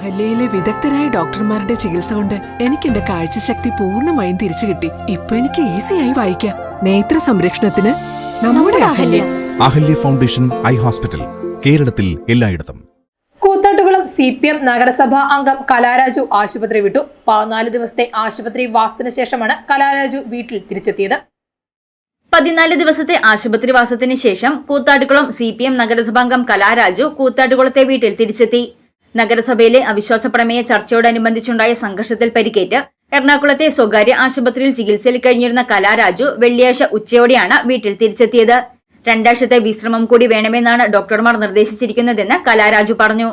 അഹല്യയിലെ വിദഗ്ധരായ ഡോക്ടർമാരുടെ ചികിത്സ കൊണ്ട് എനിക്ക് എന്റെ കാഴ്ചശക്തി പൂർണമായും തിരിച്ചു കിട്ടി. ഇപ്പൊ എനിക്ക് ഈസിയായി വായിക്കാം. നേത്ര സംരക്ഷണത്തിന് നമ്മുടെ Ahalya. Ahalya. Foundation eye hospital കേരളത്തിൽ എല്ലായിടത്തും. കൂത്താട്ടുകുളം സി പി എം നഗരസഭാ അംഗം കലാരാജു ആശുപത്രി വിട്ടു. പതിനാല് ദിവസത്തെ ആശുപത്രി വാസത്തിന് ശേഷമാണ് കലാരാജു വീട്ടിൽ തിരിച്ചെത്തിയത്. പതിനാല് ദിവസത്തെ ആശുപത്രിവാസത്തിന് ശേഷം കൂത്താട്ടുകുളം സി പി എം നഗരസഭാംഗം കലാരാജു കൂത്താട്ടുകുളത്തെ വീട്ടിൽ തിരിച്ചെത്തി. നഗരസഭയിലെ അവിശ്വാസ പ്രമേയ ചർച്ചയോടനുബന്ധിച്ചുണ്ടായ സംഘർഷത്തിൽ പരിക്കേറ്റ് എറണാകുളത്തെ സ്വകാര്യ ആശുപത്രിയിൽ ചികിത്സയിൽ കഴിഞ്ഞിരുന്ന കലാരാജു വെള്ളിയാഴ്ച ഉച്ചയോടെയാണ് വീട്ടിൽ തിരിച്ചെത്തിയത്. രണ്ടാഴ്ചത്തെ വിശ്രമം കൂടി വേണമെന്നാണ് ഡോക്ടർമാർ നിർദ്ദേശിച്ചിരിക്കുന്നതെന്ന് കലാരാജു പറഞ്ഞു.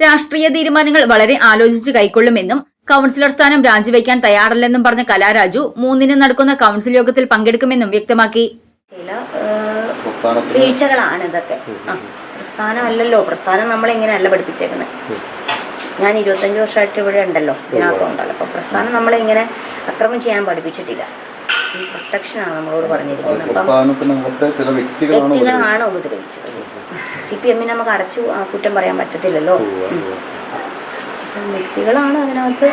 രാഷ്ട്രീയ തീരുമാനങ്ങൾ വളരെ ആലോചിച്ച് കൈക്കൊള്ളുമെന്നും കൌൺസിലർ സ്ഥാനം രാജിവെക്കാൻ തയ്യാറല്ലെന്നും പറഞ്ഞ കലാരാജു മൂന്നിന് നടക്കുന്ന കൌൺസിൽ യോഗത്തിൽ പങ്കെടുക്കുമെന്നും വ്യക്തമാക്കി. ചില വീഴ്ചകളാണ് ഇതൊക്കെ. ആ പ്രസ്ഥാനമല്ലല്ലോ. പ്രസ്ഥാനം നമ്മളെങ്ങനെയല്ല പഠിപ്പിച്ചേക്കുന്നത്. ഞാൻ ഇരുപത്തഞ്ച് വർഷമായിട്ട് ഇവിടെ ഉണ്ടല്ലോ. ഇതിനകത്തുണ്ടല്ലോ. അപ്പോൾ പ്രസ്ഥാനം നമ്മളെ ഇങ്ങനെ അക്രമം ചെയ്യാൻ പഠിപ്പിച്ചിട്ടില്ല. ഈ പ്രൊട്ടക്ഷനാണ് നമ്മളോട് പറഞ്ഞിരിക്കുന്നത്. അപ്പം വ്യക്തികളാണ് വ്യക്തികളാണ് ഉപദ്രവിച്ചത്. സി പി എമ്മിനെ നമുക്ക് അടച്ചു ആ, കുറ്റം പറയാൻ പറ്റത്തില്ലല്ലോ. വ്യക്തികളാണ് അതിനകത്ത്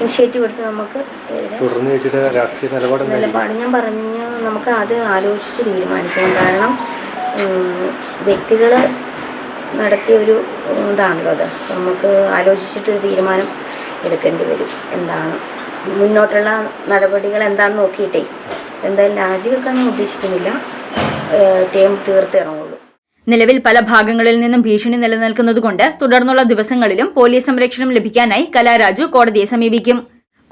ഇനിഷ്യേറ്റീവ് എടുത്ത് നമുക്ക് വെച്ചിട്ട് രാഷ്ട്രീയ നിലപാട് നിലപാട് ഞാൻ പറഞ്ഞു നമുക്ക് അത് ആലോചിച്ച് തീരുമാനിക്കണം. കാരണം വ്യക്തികൾ നടത്തിയ ഒരു ഇതാണല്ലോ അത്. നമുക്ക് ആലോചിച്ചിട്ടൊരു തീരുമാനം എടുക്കേണ്ടി വരും. എന്താണ്? മുന്നോട്ടുള്ള നടപടികൾ എന്താണെന്ന് നോക്കിയിട്ടേ. എന്തായാലും രാജിവെക്കാൻ ഉദ്ദേശിക്കുന്നില്ല. ടേം തീർത്തിറങ്ങുള്ളൂ നിലവിൽ പല ഭാഗങ്ങളിൽ നിന്നും ഭീഷണി നിലനിൽക്കുന്നതുകൊണ്ട് തുടർന്നുള്ള ദിവസങ്ങളിലും പോലീസ് സംരക്ഷണം ലഭിക്കാനായി കലാരാജു കോടതിയെ സമീപിക്കും.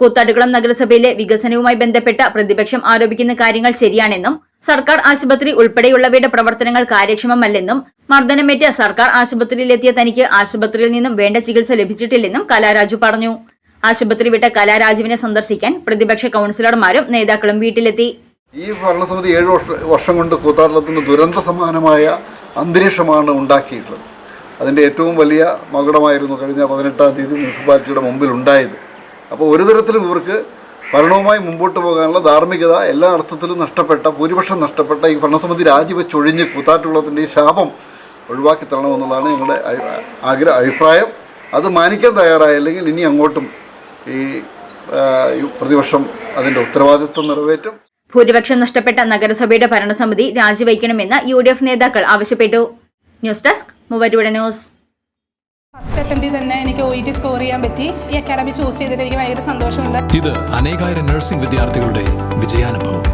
കൂത്താട്ടുകുളം നഗരസഭയിലെ വികസനവുമായി ബന്ധപ്പെട്ട പ്രതിപക്ഷം ആരോപിക്കുന്ന കാര്യങ്ങൾ ശരിയാണെന്നും സർക്കാർ ആശുപത്രി ഉൾപ്പെടെയുള്ളവയുടെ പ്രവർത്തനങ്ങൾ കാര്യക്ഷമമല്ലെന്നും മർദ്ദനമേറ്റ സർക്കാർ ആശുപത്രിയിലെത്തിയ തനിക്ക് ആശുപത്രിയിൽ നിന്നും വേണ്ട ചികിത്സ ലഭിച്ചിട്ടില്ലെന്നും കലാരാജു പറഞ്ഞു. ആശുപത്രി വിട്ട കലാരാജുവിനെ സന്ദർശിക്കാൻ പ്രതിപക്ഷ കൗൺസിലർമാരും നേതാക്കളും വീട്ടിലെത്തി. ഈ ഭരണസമിതി ഏഴ് വർഷം കൊണ്ട് കൂത്താട്ടത്തിന് ദുരന്ത സമാനമായ അന്തരീക്ഷമാണ് ഉണ്ടാക്കിയിട്ടുള്ളത്. അതിന്റെ ഏറ്റവും വലിയ മകുടമായിരുന്നു കഴിഞ്ഞ പതിനെട്ടാം തീയതി മുനിസിപ്പാലിറ്റിയുടെ മുമ്പിൽ ഉണ്ടായത്. അപ്പോൾ ഒരു തരത്തിലും ഇവർക്ക് ഭരണവുമായി മുമ്പോട്ട് പോകാനുള്ള ധാർമ്മികത എല്ലാ അർത്ഥത്തിലും നഷ്ടപ്പെട്ട ഭൂരിപക്ഷം നഷ്ടപ്പെട്ട ഈ ഭരണസമിതി രാജിവെച്ചൊഴിഞ്ഞ് കൂത്താട്ടുകുളത്തിന്റെ ഈ ശാപം ഒഴിവാക്കി തരണമെന്നുള്ളതാണ് ഞങ്ങളുടെ ആഗ്രഹ അഭിപ്രായം. അത് മാനിക്കാൻ തയ്യാറായില്ലെങ്കിൽ ഇനി അങ്ങോട്ടും ഈ പ്രതിപക്ഷം അതിന്റെ ഉത്തരവാദിത്വം നിറവേറ്റും. ഭൂരിപക്ഷം നഷ്ടപ്പെട്ട നഗരസഭയുടെ ഭരണസമിതി രാജിവയ്ക്കണമെന്ന് യു ഡി എഫ് നേതാക്കൾ ആവശ്യപ്പെട്ടു. ന്യൂസ് ഡെസ്ക് മൂവരുടെ ന്യൂസ്. ഫസ്റ്റ് അറ്റംപ്റ്റിൽ തന്നെ എനിക്ക് ഒ ടി സ്കോർ ചെയ്യാൻ പറ്റി. ഈ അക്കാഡമി ചൂസ് ചെയ്തിട്ട് എനിക്ക് ഭയങ്കര സന്തോഷമുണ്ട്. ഇത് അനേകായിരം നഴ്സിംഗ് വിദ്യാർത്ഥികളുടെ വിജയാനുഭവം.